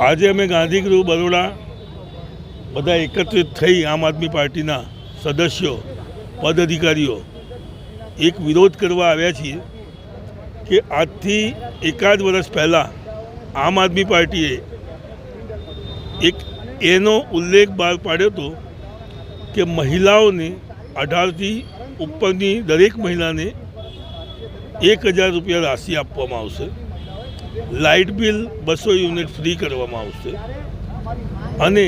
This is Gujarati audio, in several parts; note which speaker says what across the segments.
Speaker 1: આજે અમે ગાંધીગૃહ બરોડા બધા એકત્રિત થઈ આમ આદમી પાર્ટીના સદસ્યો, પદાધિકારીઓ એક વિરોધ કરવા આવ્યા છીએ કે આજથી એકાદ વર્ષ પહેલાં આમ આદમી પાર્ટીએ એક એનો ઉલ્લેખ બહાર પાડ્યો હતો કે મહિલાઓને અઢારથી ઉપરની દરેક મહિલાને એક હજાર રૂપિયા રાશિ આપવામાં આવશે. લાઇટ બિલ બસો યુનિટ ફ્રી કરવામાં આવશે. અને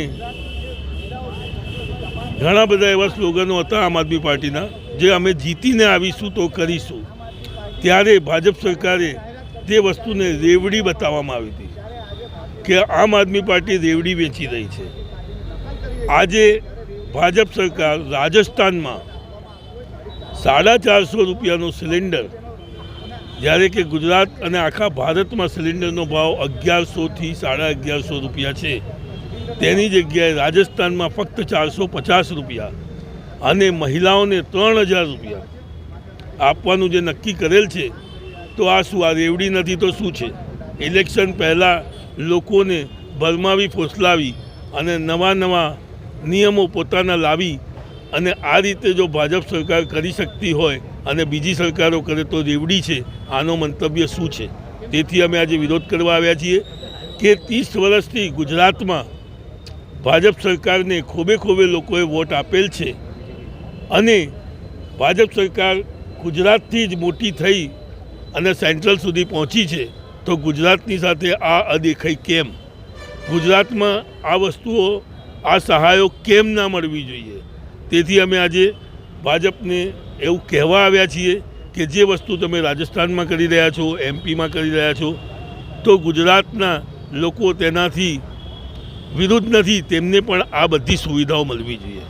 Speaker 1: ઘણા બધા એવા સ્લોગનો હતા આમ આદમી પાર્ટીના, જે અમે જીતીને આવીશું તો કરીશું. ત્યારે ભાજપ સરકારે તે વસ્તુને રેવડી બતાવવામાં આવી હતી કે આમ આદમી પાર્ટી રેવડી વેચી રહી છે. આજે ભાજપ સરકાર રાજસ્થાનમાં સાડા ચારસો રૂપિયાનો સિલિન્ડર જ્યારે કે ગુજરાત અને આખા ભારતમાં સિલિન્ડરનો ભાવ અગિયારસોથી સાડા અગિયારસો રૂપિયા છે. તેની જગ્યાએ રાજસ્થાનમાં ફક્ત ચારસો પચાસ રૂપિયા અને મહિલાઓને ત્રણ હજાર રૂપિયા. આપવાનું જે નક્કી કરેલ છે, તો આ શું, આ રેવડી નથી તો શું છે? ઇલેક્શન પહેલાં લોકોને ભરમાવી, ફોસલાવી અને નવા નવા નિયમો પોતાના લાવી અને આ રીતે જો ભાજપ સરકાર કરી શકતી હોય અને બીજી સરકારો કરે તો રેવડી છે. આનો મંતવ્ય શું છે? તેથી અમે આજે વિરોધ કરવા આવ્યા છીએ કે ત્રીસ વર્ષથી ગુજરાતમાં ભાજપ સરકારને ખોબે ખોબે લોકોએ વોટ આપેલ છે અને ભાજપ સરકાર ગુજરાતથી જ મોટી થઈ અને સેન્ટ્રલ સુધી પહોંચી છે, તો ગુજરાતની સાથે આ અદેખાઈ કેમ? ગુજરાતમાં આ વસ્તુઓ, આ સહાયો કેમ ના મળવી જોઈએ? તેથી અમે આજે ભાજપને એવું કહેવા આવ્યા છીએ કે જે વસ્તુ તમે રાજસ્થાનમાં કરી રહ્યા છો એમપીમાં કરી રહ્યા છો, તો ગુજરાતના લોકો તેનાથી વિરુદ્ધ નથી. તેમને પણ આ બધી સુવિધાઓ મળવી જોઈએ.